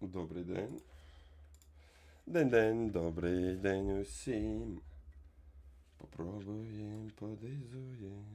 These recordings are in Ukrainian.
Добрий день. День-день, добрий день усім. Попробуєм, подизуєм.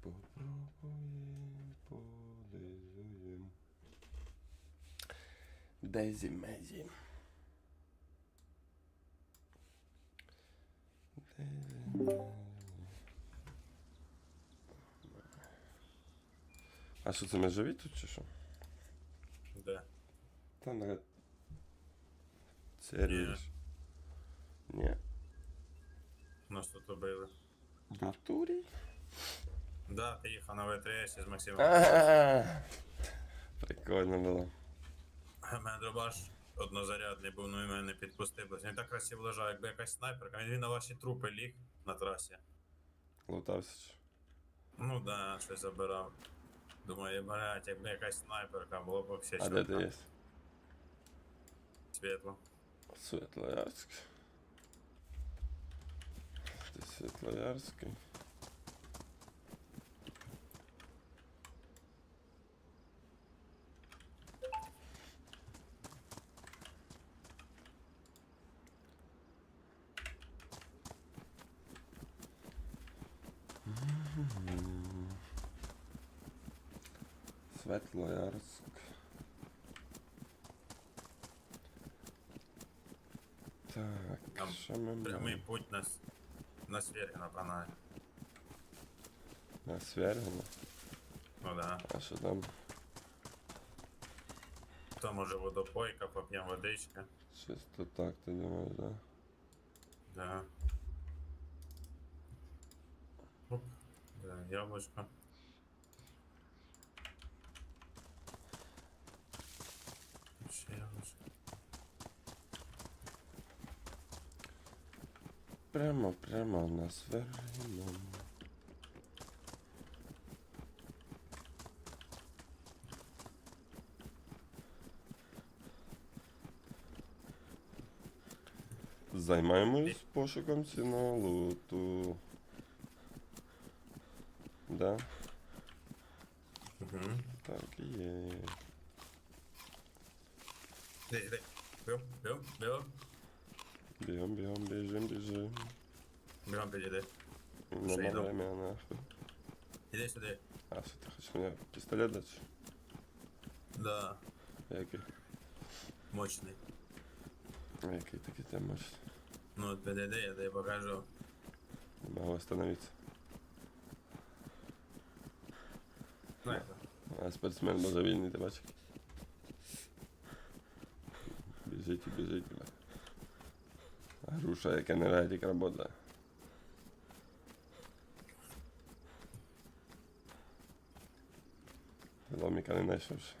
Попробуєм, подизуєм. Дезі мезі. А що це ми живі тут чи що? Де? Та на серії. ж. Ні. Нас тут убили. В натурі? Да, ти їхав на ВТС з Максимом. А-а-а. Прикольно було. У мене дробаш однозарядний був, ну і мене не підпустив. бо Він так красиво лежав, якби якась снайперка. Він на ваші трупи ліг на трасі. Лутався. Ну да, щось забирав. Думаю, блядь, якби якась снайперка, було б вообще А де ти є? Світло. Світлоярськ. Світлоярський. Світлоярськ. Так, Там що ми Прямий маємо? путь на, с- на Свергіна на каналі. На Свергіно? Ну да. А що там? Там уже водопойка, поп'ємо водички. Чисто так, ти думаєш, да? Да. Оп. Да, яблочко. Ще яблочко. Прямо, прямо на Свергіно. Займаємось пошуком цінного луту. Да, Угу. так є. Іди, іди. Бігом, бігом, бігом. Бігом, бігом, біжим, біжим. Бігом підійди. Нема йду. время, нахуй. Іди сюди. А, що ти хочеш мені пістолет дати? Да, Який? мощний. Який такий ти можеш? Ну от підійди, я тобі покажу. Не могу остановиться. Знаєте. А спортсмен божевільний, ти бачиш? Біжить і біжить, бля. Груша, яка не радік. Ломіка не знайшов ще.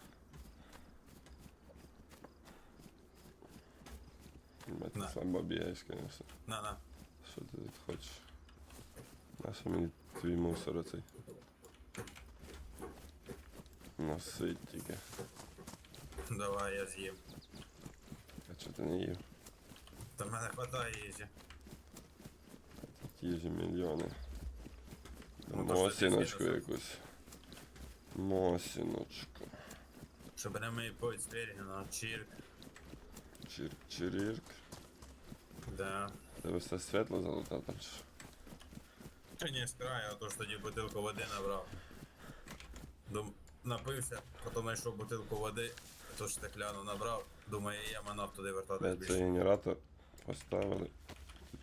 Бать, ти слабо бігаєш, конечно. На, на. Що ти тут хочеш? Наша мені твій мусор оцей. Носить тільки. Давай, я з'їм. А чого ти не їв? Та в мене хватає їжі. Ж мільйони. Ну, то, що ти Мосіночку якусь. Мосіночку. Щоб прямий путь Свергіна, чирк. Чирк, чирірк. Да. Тебе все світло залутав там чи що? Та ні, з краю, а то ж тоді бутилку води набрав. Дум... Напився, потім знайшов бутилку води, то ж стекляну набрав. Думаю, я манав туди Блядь, цей більше. генератор поставили.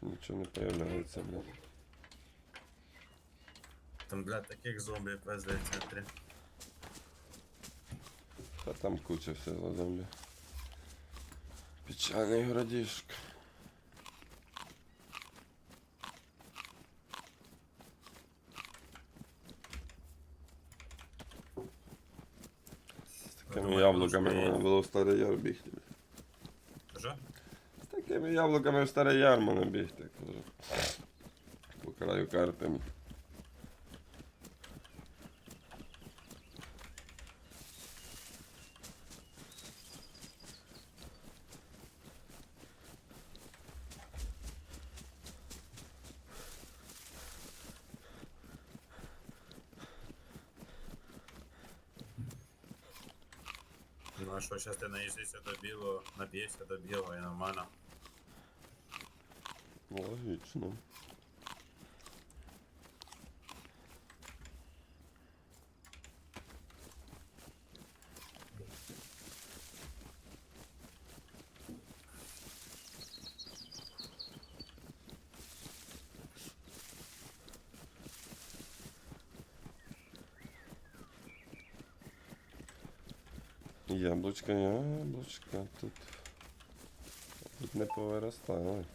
Нічого не появляється, блядь. Там, блядь, таких зомбі пизде в центрі. Та там куча всього зомбі. Печальний городишко. З такими яблуками можна було в старий яр бігти. Що? З такими яблуками в старий яр можна бігти. кажу. По краю карти. На. А що, зараз ти наїжджися до білого, нап'єшся до білого і нормально. Логічно. Яблучко, яблучко тут. Тут не повиростали.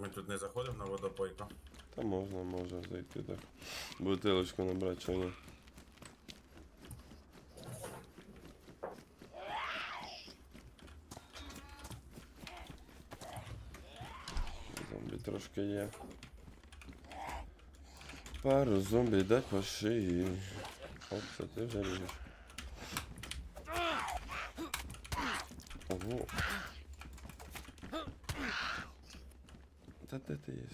Ми тут не заходимо на водопойку. Та можна, може зайти так. Бутилочку набрати, чи ні. Зомбі трошки є. Пару зомбі дать по шиї. Оп, це ти вже ріжеш. Ого. Та де ти є?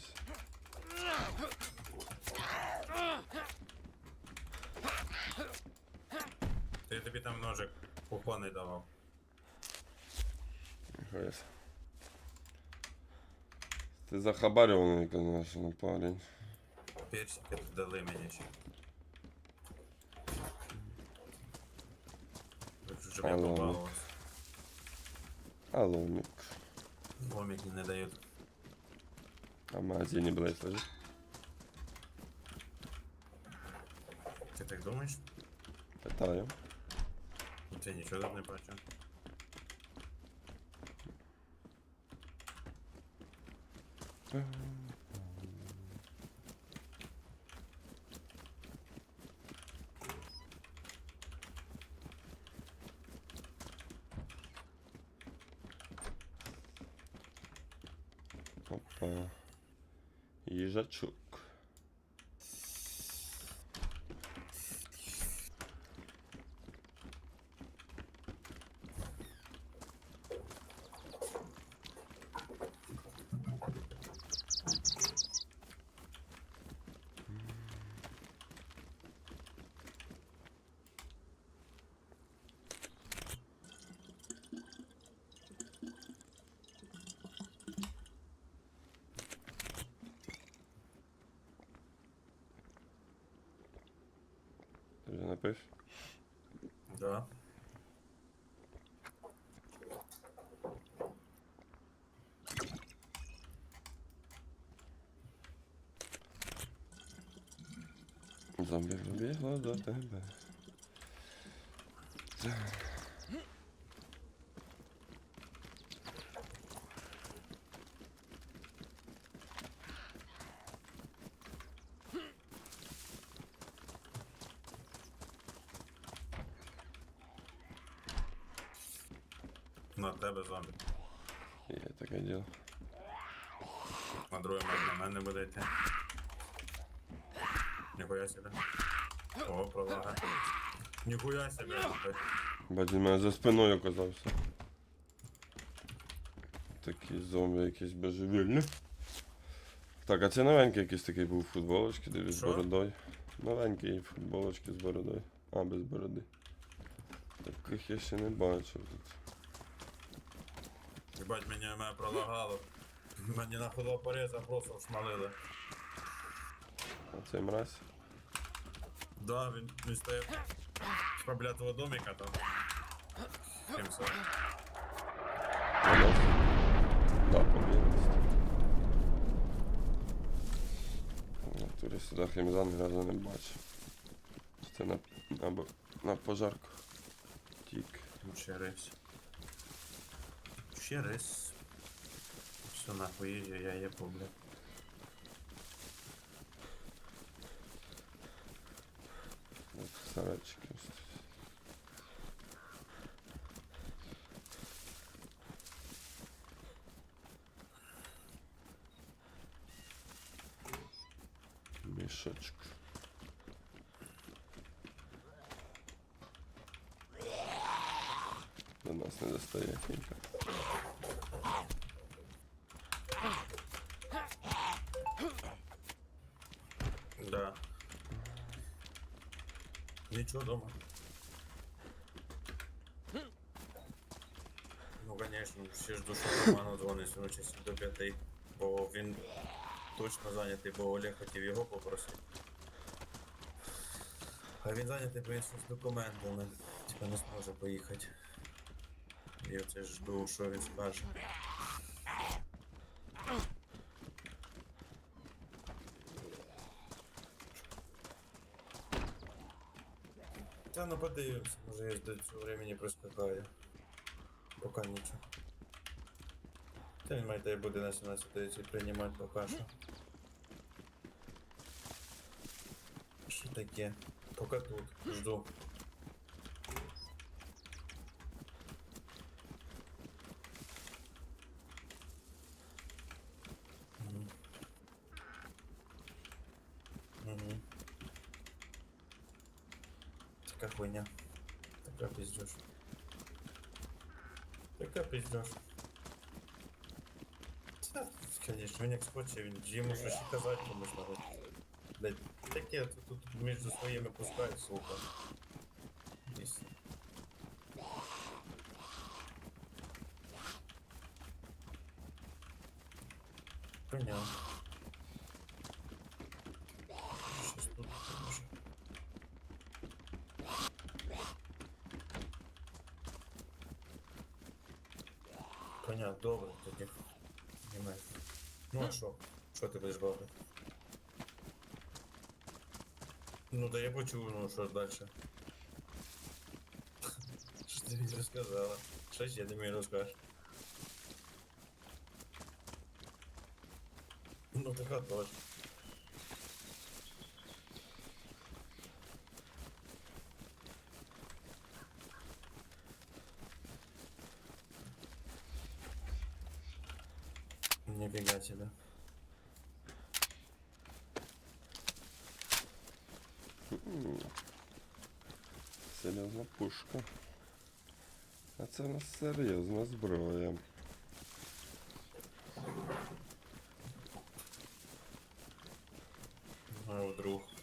Ти тобі там ножик кухонний давав. Ніхуя себе. Ти захабарюваний, конечно, парень. Персики тут дали мені ще. Хочу, щоб я Алло. побалувався. Алло, Ник. Ломик не дають. А в магазині Блейс лежить? Ти так думаєш? Питаю. Ти нічого тут не бачу. Опа. Ти напив? Да. Зомбі побігло до тебе. На тебе зомбі. Є таке діло. На другий мед на мене буде йти. Ніхуя себе. О, провага. Ніхуя себе. Бать, він мене за спиною оказався. Такі зомбі якісь божевільні. Так, а це новенький якийсь такий був футболочки, дивлюсь, з бородою. Новенький футболочки з бородою. А, без бороди. Таких я ще не бачив тут. Ебать, мені мене пролагало. Мені на ходопореза просто шмалили. А цей мразь. Да, він, він стояв з проблятого домика там. 700. Воно. Да, побігли. Сюди хімзан ні разу не бачив. Це на, на, на пожарку. Тік. Ще раз. Ще раз. Все нахуй їжджу, я є блядь. От сарайчики. ось тут. Мішочок. До нас не достає фінька. Да. Нічого дома. Ну, конечно, ще жду, що Роману дзвонить з ночі до п'яти, бо він точно зайнятий, бо Олег хотів його попросити. А він зайнятий, бо щось з документами, типа не зможе поїхати. І оце жду, що він скаже. Та ну подивимось, може я до цього времени проскакаю. Пока нічого. Та він має буде на 17 приймати поки що. Що таке? Поки тут. Жду. Така хуйня. Такая пиздешь. Такая пиздешь. Конечно, він йому щось і казати комусь надо. Блять, таке тут, между своими пускают, сука. Десь. Понятно. Щось тут може. Понятно, добре тоді. Немає. Ну а що? Що ти будеш робити? Ну да я почув, ну що ж далі. Що ти мені розказала? Що ще ти мені розкажеш? Ну така отож. Нифига да? Серйозна пушка. А це у нас серйозна зброя. А вдруг.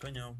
Коняв.